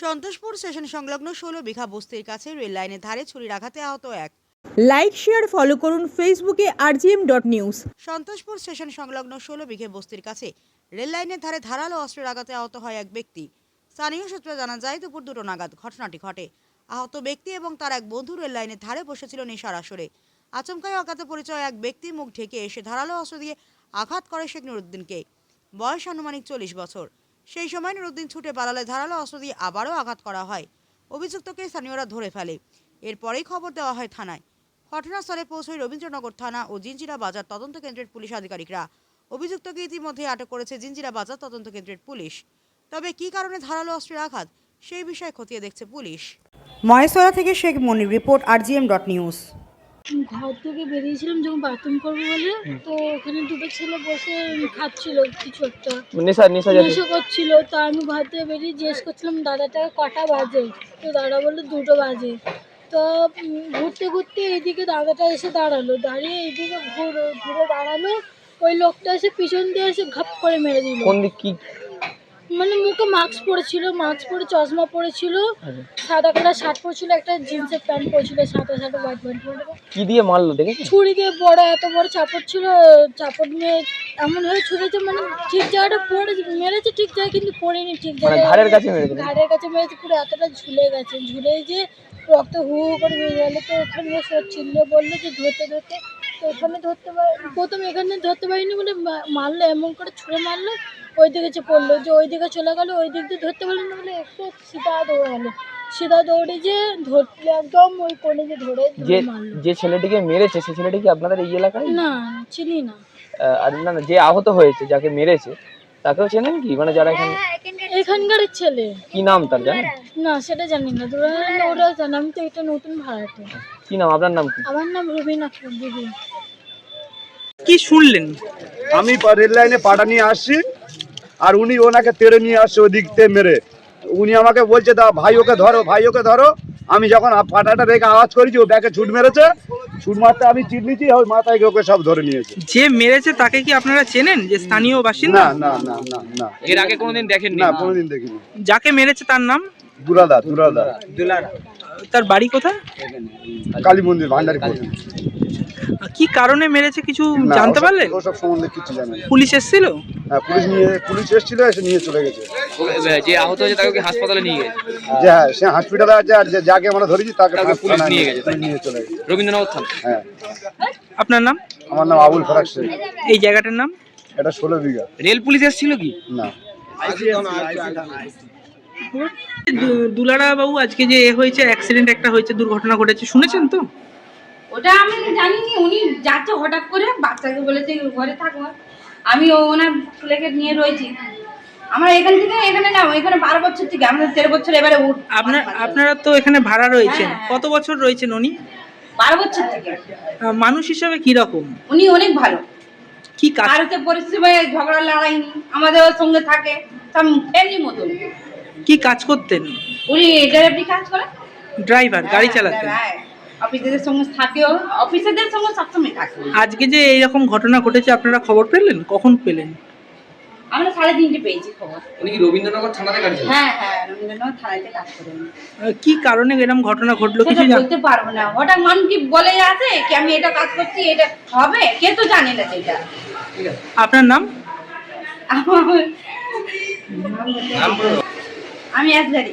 Santoshpur station সংলগ্ন ষোলো বিঘা বস্তির কাছে রেল লাইনের ধারে ছুরির আঘাতে আহত এক। লাইক শেয়ার ফলো করুন ফেসবুকে RGM dot news Santoshpur station সংলগ্ন ষোলো বিঘে বস্তির কাছে রেল লাইনের ধারে ধারালো অস্ত্রের আঘাতে আহত হয় এক ব্যক্তি। স্থানীয় সূত্রে জানা যায় দুপুর দুটো নাগাদ ঘটনাটি ঘটে। আহত ব্যক্তি এবং তার এক বন্ধু রেল লাইনের ধারে বসেছিল নেশার আসরে। আচমকাই অজ্ঞাত পরিচয় এক ব্যক্তি মুখ ঢেকে এসে ধারালো অস্ত্র দিয়ে আঘাত করে শেখ নুরুদ্দিনকে। বয়স আনুমানিক চল্লিশ বছর। সেই সময় নুরুদ্দিন ছুটে পালালে ধারালো অস্ত্র দিয়ে আবারও আঘাত করা হয়। অভিযুক্তকে স্থানীয়রা ধরে ফেলে। এরপরেই খবর দেওয়া হয় থানায়। ঘটনাস্থলে পৌঁছয় রবীন্দ্রনগর থানা ও জিঞ্জিরা বাজার তদন্ত কেন্দ্রের পুলিশ আধিকারিকরা। অভিযুক্তকে ইতিমধ্যে আটক করেছে জিঞ্জিরা বাজার তদন্ত কেন্দ্রের পুলিশ। তবে কি কারণে ধারালো অস্ত্রের আঘাত, সেই বিষয়ে খতিয়ে দেখছে পুলিশ। মহেশতলা থেকে Sheikh Monir report, RGM dot news. ঘর থেকে বেরিয়েছিলাম যখন বাথরুম করব বলে তো ওখানে দুটো ছেলে বসে খাচ্ছিল কিছু একটা। নেশা নেশা নেশা করছিল তো আমি ঘর থেকে বেরিয়ে জিজ্ঞেস করছিলাম দাদাটা কটা বাজে? তো দাদা বলল দুটো বাজে। তো ঘুরতে ঘুরতে এইদিকে দাদাটা এসে দাঁড়াল। দাঁড়িয়ে এইদিকে ঘুরে ঘুরে দাঁড়াল। ওই লোকটা এসে পিছন দিয়ে এসে ঘাপ করে মেরে দিল। কোন দিক কি মানে মুখে মাস্ক পরেছিল মাস্ক পরে চশমা পরেছিল আচ্ছা। সাদা কালার শার্ট পরেছিল একটা জিন্সের প্যান্ট পরেছিল সাদা সাদা হোয়াইট প্যান্ট পরে। কি দিয়ে মারলো দেখেছেন ছুরি দিয়ে বড় এত বড় চাপড় ছিল চাপড় নিয়ে এমন হয়ে ছুঁড়েছে মানে ঠিক জায়গাটা পড়ে মেরেছে ঠিক জায়গায় কিন্তু পড়েনি ঠিক মানে জায়গায়। ঘাড়ের কাছে মেরেছে? ঘাড়ের কাছে মেরেছে পুরো এতটা ঝুলে গেছে। ঝুলে যে রক্ত হু হু করে বেরিয়ে গেল তো ওখানে সব ছিল বলল যে ধরতে ধরতে। তো ওখানে ধরতে পারি প্রথম এখানে ধরতে পারিনি বলে মারলো এমন করে ছুঁড়ে মারলো ওই দিকে যে পড়ল যে ওই দিকে চলে গেলো ওই দিক দিয়ে ধরতে পারল না বলে একটু সিধা দৌড়ে গেলো। সিধা দৌড়ে যে ধরলে একদম ওই কোণে যে ধরে যে যে ছেলেটিকে মেরেছে সে ছেলেটি কি আপনাদের এই এলাকায়? না চিনি না। আর না না যে আহত হয়েছে যাকে মেরেছে তাকেও চেনেন কি? মানে যারা এখানে এখানকার ছেলে। কি নাম তার জানেন? না সেটা জানি না। তোরা ওরা জানে আমি তো এটা নতুন ভাড়াটে। কি নাম? আপনার নাম কি? আমার নাম রুবিনা দিদি কি শুনলেন? আমি রেল লাইনে পাটা নিয়ে আসছি আর উনি ওনাকে তেড়ে নিয়ে আসছে ওদিক থেকে মেরে। উনি আমাকে বলছে দা ভাই ওকে ধরো ভাই ওকে ধরো। আমি যখন পাটাটা রেখে আওয়াজ করেছি ও ব্যাগে ছুট মেরেছে। ছুট মারতে আমি চিটলিছি ওই মাথায় ওকে সব ধরে নিয়েছে। যে মেরেছে তাকে কি আপনারা চেনেন যে স্থানীয় বাসিন্দা? না না না না না। এর আগে কোনোদিন দেখেন না কোনোদিন দেখিনি। যাকে মেরেছে তার নাম? দুরাদা দুরাদা তার বাড়ি কোথায়? কালী মন্দির ভান্ডারপুর কি কারণে মেরেছে কিছু জানতে পারলেন? ওসব সম্বন্ধে কিছু জানি পুলিশ এসেছিল? হ্যাঁ পুলিশ নিয়ে পুলিশ এসেছিল এসে নিয়ে চলে গেছে। যে আহত হয়েছে তাকে কি হাসপাতালে নিয়ে গেছে। যে হ্যাঁ সে হসপিটালে আছে আর যে- যাকে আমরা ধরেছি তাকে তাকে পুলিশ থানায় নিয়ে গেছে, তাই? নিয়ে চলে গেছে। রবীন্দ্রনাথ থানা। হ্যাঁ। আপনার নাম? আমার নাম আবুল ফরাক শেখ। এই জায়গাটার নাম? এটা ষোলো বিঘা। রেল পুলিশ এসেছিল কি? না। দুলারা বাবু আজকে যে এ হয়েছে অ্যাক্সিডেন্ট একটা হয়েছে দুর্ঘটনা ঘটেছে শুনেছেন তো? ওটা আমি জানিনি উনি যাচ্ছে হঠাৎ করে বাচ্চাকে বলেছে ঘরে থাকব আমি ও- ওনার ছেলেকে নিয়ে রয়েছি। আমরা এখান থেকে এখানে না এখানে বারো বছর থেকে আমাদের তেরো বছর এবারে আপনার আপনারা তো এখানে ভাড়া রয়েছেন। হ্যাঁ। কত বছর রয়েছেন উনি? বারো বছর থেকে। মানুষ হিসাবে কি রকম উনি অনেক ভালো। কি কাজ? ভারতে পরিস্থিতি ঝগড়া লড়াই আমাদের সঙ্গে থাকে সব এমনি মতন। কি কাজ করতেন? উনি ডেলিভারি কাজ করে। ড্রাইভার গাড়ি চালাতেন। হ্যাঁ অফিসারদের সঙ্গে থাকেও অফিসারদের সঙ্গে সবসময় থাকে। আজকে যে এইরকম ঘটনা ঘটেছে আপনারা খবর পেলেন? কখন পেলেন? আমরা সাড়ে তিনটে পেয়েছি খবর। উনি কি রবীন্দ্রনগর থানাতে কাজ হ্যাঁ হ্যাঁ রবীন্দ্রনাথ থানাতে কাজ করেন। কি কারণে এরকম ঘটনা ঘটলো কিছু জান বলতে পারব না। হঠাৎ মানুষ কি বলে আসে কি আমি এটা কাজ করছি এটা হবে? কে তো জানে না সেটা। আপনার নাম? আমার- আমি আসলারি